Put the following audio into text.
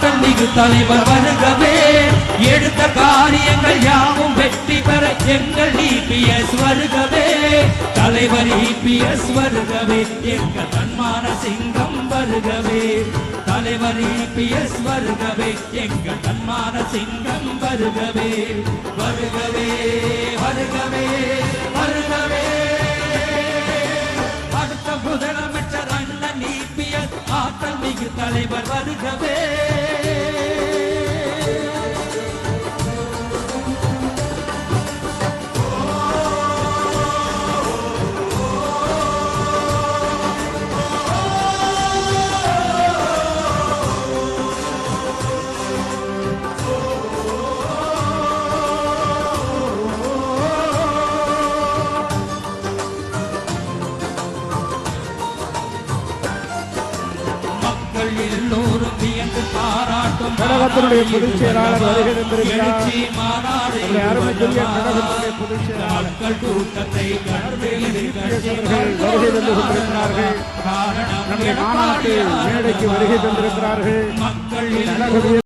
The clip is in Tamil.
ஆற்றல் தலைவர் வருகவே. எடுத்த காரியங்கள் யாவும் வெற்றி பெற எங்கள் இபிஎஸ் வருகவே. தலைவர் இபிஎஸ் வருகவே. எங்கள் தன்மான சிங்கம் வருகவே. தலைவர் இபிஎஸ் வருகவே. எங்கள் தன்மான சிங்கம் வருகவே. வருகவே வருகவே வருகவே. அடுத்த முதலமைச்சர் அண்ணன் இபிஎஸ் ஆற்றல் மிகு தலைவர் வருகவே. மக்கள் எல்லோரும் வியந்து பாராட்டும் கழகத்தினுடைய பொதுச் செயலாளர் வருகை தந்திருக்கிறார். மக்கள் கூட்டத்தை வருகை தந்து கொண்டிருக்கிறார்கள். நம்முடைய மாநாட்டு மேடைக்கு வருகை தந்திருக்கிறார்கள். மக்கள்